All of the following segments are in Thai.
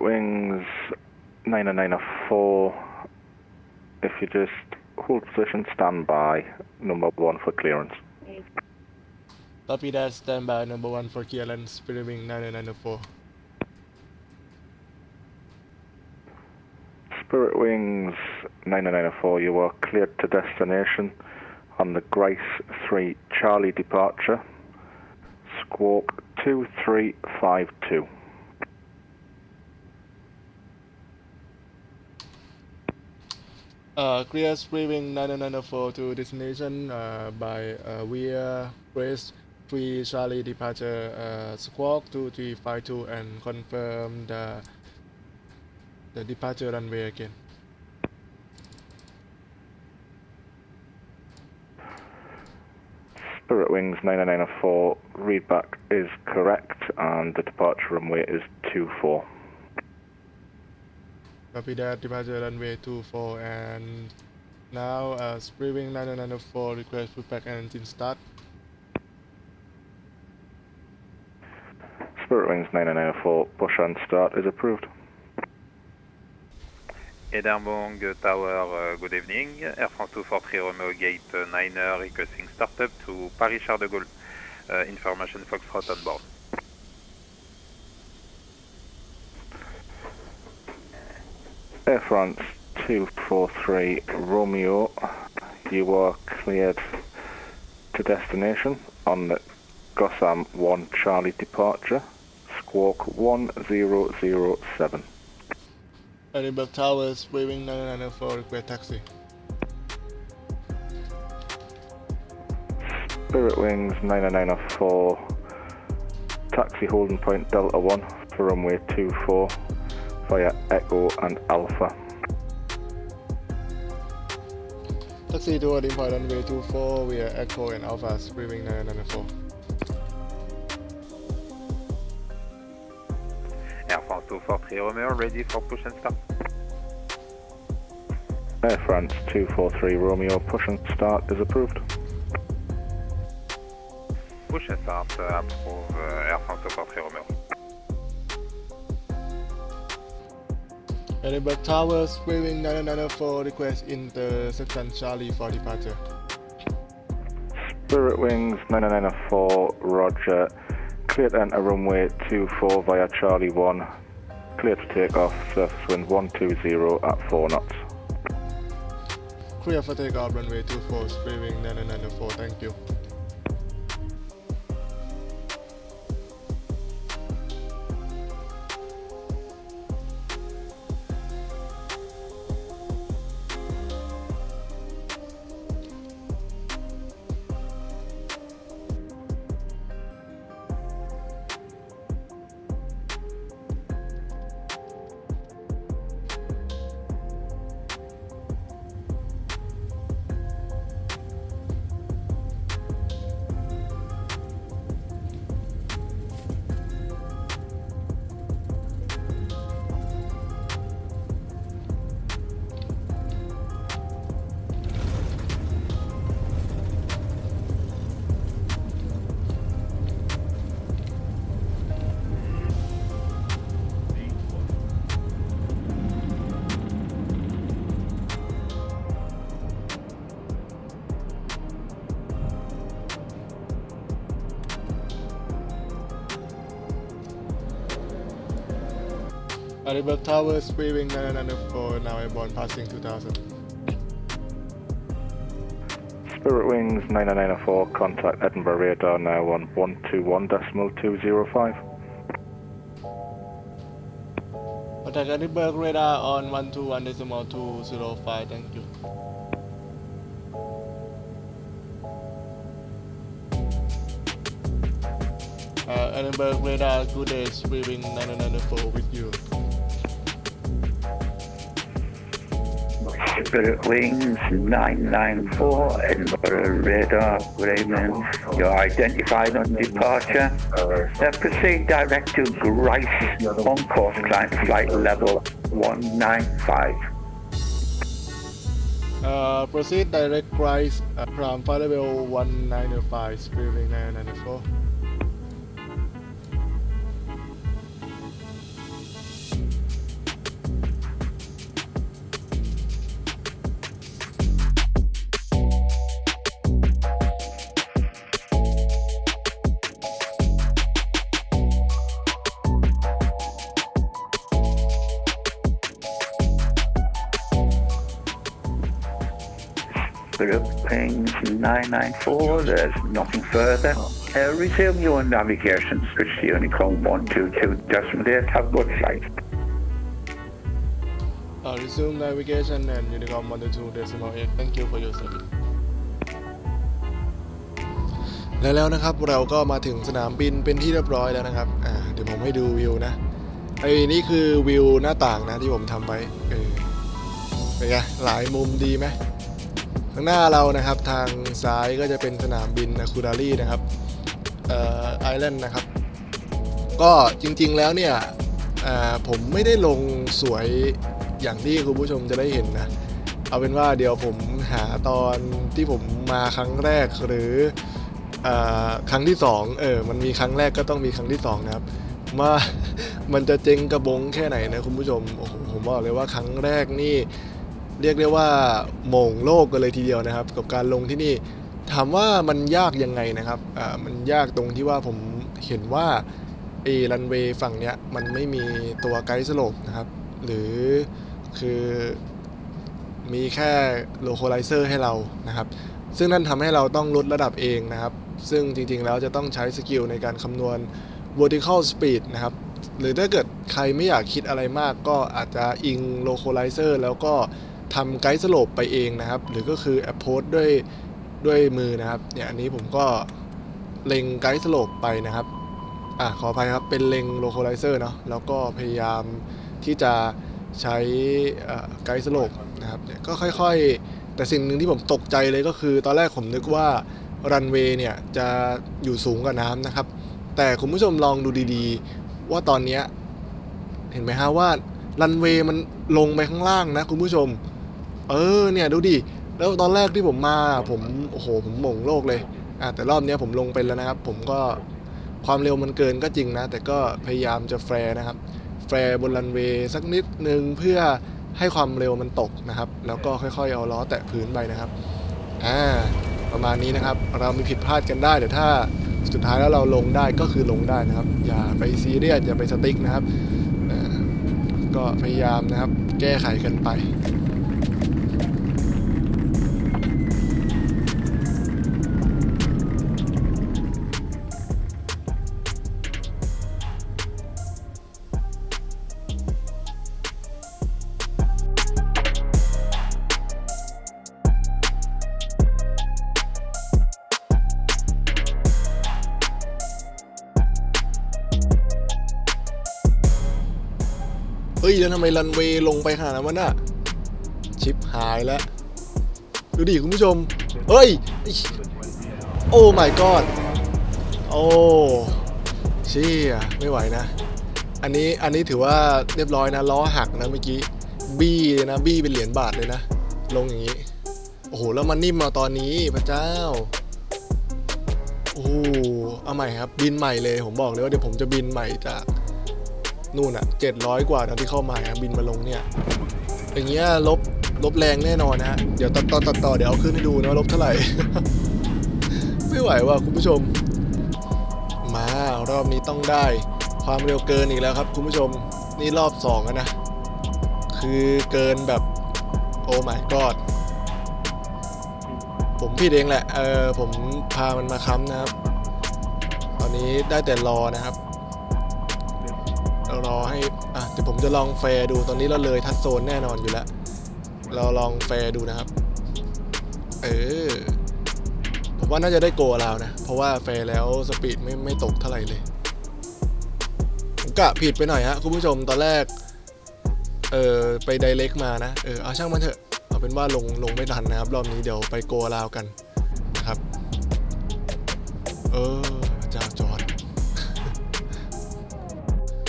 Spirit Wings 9904. If you just hold position, stand by. Number one for clearance. Copy that, stand by number one for clearance, Spirit Wing 9904. Spirit Wings 9904, you are cleared to destination on the Grace 3 Charlie departure. Squawk 2352. Uh, clear Spirit Wing 9904 to destination uh, by uh, via Grace 3 Charlie departure uh, squawk 2352 and confirm the the departure runway again. Spirit Wings 9904, readback is correct and the departure runway is 24. Copy that, departure runway 24 and now uh, Spirit Wing 9904 request pushback and engine start. Spirit Wings 9904, push and start is approved. Edenbong Tower, uh, good evening. Air France 243 Romeo Gate uh, 9er requesting startup to Paris Charles de Gaulle. Uh, information Foxtrot on board. Air France 243 Romeo, you are cleared to destination on the Gossam 1 Charlie departure, squawk 1007. Edinburgh Tower, Spirit Wing 9904 request taxi. Spirit Wings 9904, taxi holding point Delta 1 for runway 24 via Echo and Alpha. Taxi to boarding point runway 24 via Echo and Alpha, Spirit Wing 9904. Air France 243 Romeo ready for push and start. Air France 243 Romeo, push and start is approved. Push and start uh, approve uh, Air France 243 Romeo. Edinburgh Tower, Spirit Wing 9904 request intersection Charlie for departure. Spirit Wings 9904, Roger. Clear to enter runway 24 via Charlie 1. Clear to take off, surface wind 120 at 4 knots. Clear for takeoff runway 24, Spirit Wing 9904, thank you. Edinburgh Tower, Spirit Wing 9904, now airborne passing 2000. Spirit Wings 9904, contact Edinburgh radar now on 121.205. Contact Edinburgh radar on 121.205, thank you. Uh, Edinburgh radar, good day, Spirit Wing 9904 with you. Spirit Wings, 994, Edinburgh Radar, Raymond, You're identified on departure. Now proceed direct to Grice on course climb flight level 195. Uh, proceed direct Grice uh, from flight level 195, Spirit 994. Groupings 994, there's nothing further. Uh, resume your navigation, switch to Unicron 122, decimal 8, have a good flight. Uh, resume navigation and Unicom 122 decimal 8 thank you for your service และแล้วนะครับเราก็มาถึงสนามบินเป็นที่เรียบร้อยแล้วนะครับ อ่าเดี๋ยวผมให้ดูวิวนะไอ้นี่คือวิวหน้าต่างนะที่ผมทำไว้ เออเป็นไงหลายมุมดีไหม ข้างหน้าเรานะครับทางซ้ายก็จะเป็นสนามบินนาคูดารีนะครับเอ่อไอแลนด์นะครับ ก็จริงๆแล้วเนี่ยผมไม่ได้ลงสวยอย่างที่คุณผู้ชมจะได้เห็นนะ เอาเป็นว่าเดี๋ยวผมหาตอนที่ผมมาครั้งแรกหรืออครั้งที่สองเออมันมีครั้งแรกก็ต้องมีครั้งที่สองนะครับมามันจะเจ๊งกระบงแค่ไหนนะคุณผู้ชมโอ้โหผมบอกเลยว่าครั้งแรกนี่ เรียกได้ว่าโหม่งโลกกันเลยทีเดียวนะครับ กับการลงที่นี่ถามว่ามันยากยังไงนะครับอ่ามันยากตรงที่ว่าผมเห็นว่าเอรันเวย์ฝั่งเนี้ยมันไม่มีตัวไกด์สโลปนะครับ หรือคือมีแค่ localizer ให้เรานะครับ ซึ่งนั่นทำให้เราต้องลดระดับเองนะครับ ซึ่งจริงๆแล้วจะต้องใช้สกิลในการคำนวณ vertical speed นะครับ หรือถ้าเกิดใครไม่อยากคิดอะไรมากก็อาจจะอิง localizer แล้วก็ ทำไกด์สโลปไปเองนะครับ หรือก็คือ approach ด้วยด้วยมือนะครับเนี่ยอันนี้ผมก็เล็งไกด์สโลปไปนะครับอะขออภัยครับเป็นเล็ง localizer เนาะแล้วก็พยายามที่จะใช้ไกด์สโลปนะครับเนี่ยก็ค่อยๆ แต่สิ่งหนึ่งที่ผมตกใจเลยก็คือ ตอนแรกผมนึกว่ารันเวย์เนี่ยจะอยู่สูงกว่าน้ำนะครับ แต่คุณผู้ชมลองดูดีๆ ว่าตอนเนี้ยเห็นไหมฮะว่ารันเวย์มันลงไปข้างล่างนะคุณผู้ชม เออเนี่ยดูดิ แล้วตอนแรกที่ผมมาผมโอ้โหผมหม่งโลกเลยอะแต่รอบเนี้ยผมลงไปแล้วนะครับ ผมก็ความเร็วมันเกินก็จริงนะ แต่ก็พยายามจะแฟร์นะครับ แฟร์บนรันเวย์สักนิดนึงเพื่อให้ความเร็วมันตกนะครับ แล้วก็ค่อยๆ เอาล้อแตะพื้นไปนะครับอ่าประมาณนี้นะครับ เรามีผิดพลาดกันได้แต่ถ้าสุดท้ายแล้วเราลงได้ก็คือลงได้นะครับ อย่าไปซีเรียสอย่าไปสติ๊กนะครับก็พยายามนะครับ แก้ไขกันไป แล้วทำไมรันเวย์ลงไปขนาดนั้นวะน่ะชิปหายแล้ว ดูดิคุณผู้ชม เฮ้ยไอ้โอ้ my god โอ้เชี่ยไม่ไหวนะ อันนี้อันนี้ถือว่าเรียบร้อยนะล้อหักนะเมื่อกี้บี้เลยนะบี้เป็นเหรียญบาทเลยนะ ลงอย่างนี้ โอ้โห แล้วมันนิ่มมาตอนนี้พระเจ้า โอ้เอาใหม่ครับ บินใหม่เลยผมบอกเลยว่าเดี๋ยวผมจะบินใหม่จาก นู่นอะเจ็ดร้อยกว่าตอนที่เข้ามาบินมาลงเนี่ย อย่างเงี้ยลบลบแรงแน่นอนนะเดี๋ยวตัดต่อตัดต่อเดี๋ยวเอาขึ้นให้ดูนะลบเท่าไหร่ ไม่ไหวว่ะคุณผู้ชม มารอบนี้ต้องได้ ความเร็วเกินอีกแล้วครับ คุณผู้ชมนี่รอบสองแล้วนะ คือเกินแบบโอ้ my god ผมผิดเองแหละ เออผมพามันมาค้ำนะครับ ตอนนี้ได้แต่รอนะครับ รอให้อะเดี๋ยวผมจะลองแฟร์ดูตอนนี้เราเลยทัดโซนแน่นอนอยู่แล้ว เราลองแฟร์ดูนะครับ เออผมว่าน่าจะได้โกลานะ เพราะว่าแฟร์แล้วสปีดไม่ไม่ตกเท่าไหร่เลยผมกะผิดไปหน่อยฮะคุณผู้ชมตอนแรก เออไปไดเ c กมานะเออเอาช่างมันเถอะเอาเป็นว่าลงลงไม่ทันนะครับ รอบนี้เดี๋ยวไปโกลาวกันนะครับ เออเจ้าจอ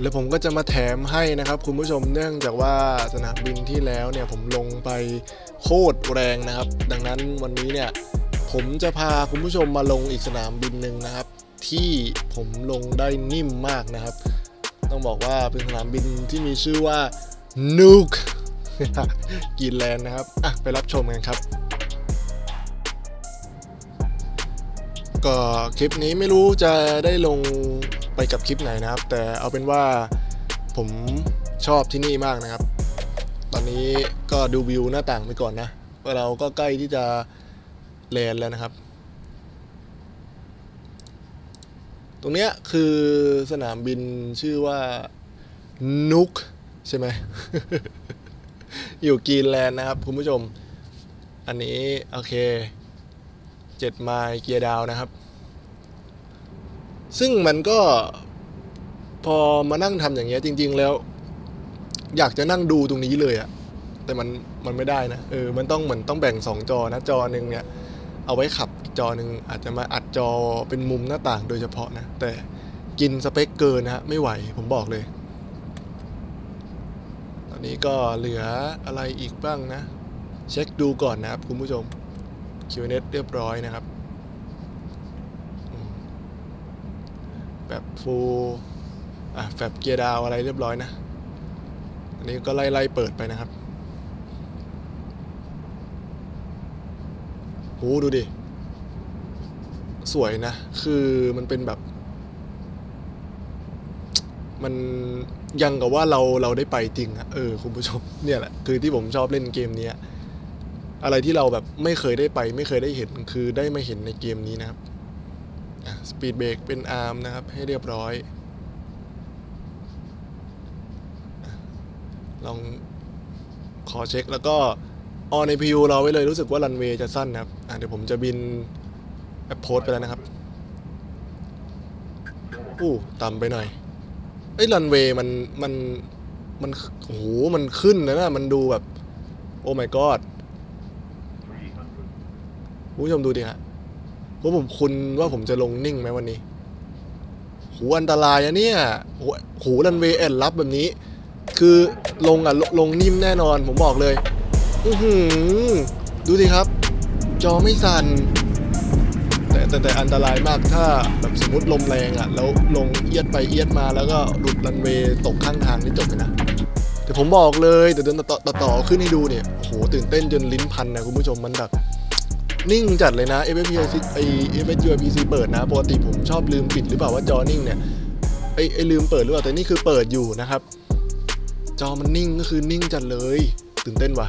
แล้วผมก็จะมาแถมให้นะครับ คุณผู้ชมเนื่องจากว่าสนามบินที่แล้วเนี่ยผมลงไปโคตรแรงนะครับ ดังนั้นวันนี้เนี่ยผมจะพาคุณผู้ชมมาลงอีกสนามบินหนึ่งนะครับ ที่ผมลงได้นิ่มมากนะครับ ต้องบอกว่าเป็นสนามบินที่มีชื่อว่า Nuke กินแลนด์นะครับอะไปรับชมกันครับก็คลิปนี้ไม่รู้จะได้ลง ไปกับคลิปไหนนะครับ แต่เอาเป็นว่าผมชอบที่นี่มากนะครับ ตอนนี้ก็ดูวิวหน้าต่างไปก่อนนะว่าเราก็ใกล้ที่จะแลนแล้วนะครับ ตรงเนี้ยคือสนามบินชื่อว่านุกใช่ไหม อยู่กรีนแลนด์นะครับคุณผู้ชม อันนี้ โอเค เจ็ดไมล์เกียร์ดาวนะครับ ซึ่งมันก็พอมานั่งทำอย่างเงี้ยจริง ๆ แล้ว อยากจะนั่งดูตรงนี้เลยอะแต่มันมันไม่ได้นะเออมันต้องเหมือนต้องแบ่งสองจอนะจอหนึ่งเนี่ยเอาไว้ขับอีกจอหนึ่งอาจจะมาอัดจอเป็นมุมหน้าต่างโดยเฉพาะนะ แต่กินสเปคเกินนะฮะไม่ไหวผมบอกเลย ตอนนี้ก็เหลืออะไรอีกบ้างนะ เช็คดูก่อนนะครับคุณผู้ชม Q&A เรียบร้อยนะครับอืมแบบฟูอะแฟบเกียร์ดาวอะไรเรียบร้อยนะ อันนี้ก็ไล่ไล่เปิดไปนะครับโหดูดิ สวยนะ คือมันเป็นแบบ มันยังกับว่าเราเราได้ไปจริงอะเออคุณผู้ชมเนี่ยแหละ คือที่ผมชอบเล่นเกมนี้อะไรที่เราแบบไม่เคยได้ไป ไม่เคยได้เห็นคือได้มาเห็นในเกมนี้นะครับ ปีดเบรกเป็นอาร์มนะครับ ให้เรียบร้อย ลองขอเช็คแล้วก็ออนในพิวเราไว้เลยรู้สึกว่ารันเวย์จะสั้นนะครับเดี๋ยวผมจะบินแอปโพสไปแล้วนะครับ อู้ต่ำไปหน่อยเอ้รันเวย์มันมันมันโอ้โหมันขึ้นนะนะมันดูแบบ โอ้ my god ผู้ชมดูดิฮะ ว่าผมคุณว่าผมจะลงนิ่งไหมวันนี้โหอันตรายอะเนี่ยหโหรันเวย์แอนรับแบบนี้ คือลงอะลลงนิ่มแน่นอนผมบอกเลย อือหือ ดูสิครับ จอไม่สั่นแต่แต่แต่อันตรายมากถ้าแบบสมมติลมแรงอะแล้วลงเอียดไปเอียดมาแล้วก็หลุดรันเวย์ตกข้างทางนี่จบเลยนะแต่ผมบอกเลยแต่เดินต่อต่อขึ้นให้ดูเนี่ยโอ้โหตื่นเต้นจนลิ้นพันนะคุณผู้ชมมันแบบ นิ่งจัดเลยนะ f f p c ไอ f s u p c เปิดนะ ปกติผมชอบลืมปิดหรือเปล่าว่าจอนิ่งเนี่ย ไอไอลืมเปิดหรือเปล่า แต่นี่คือเปิดอยู่นะครับ จอมันนิ่งก็คือนิ่งจัดเลย ตื่นเต้นว่ะ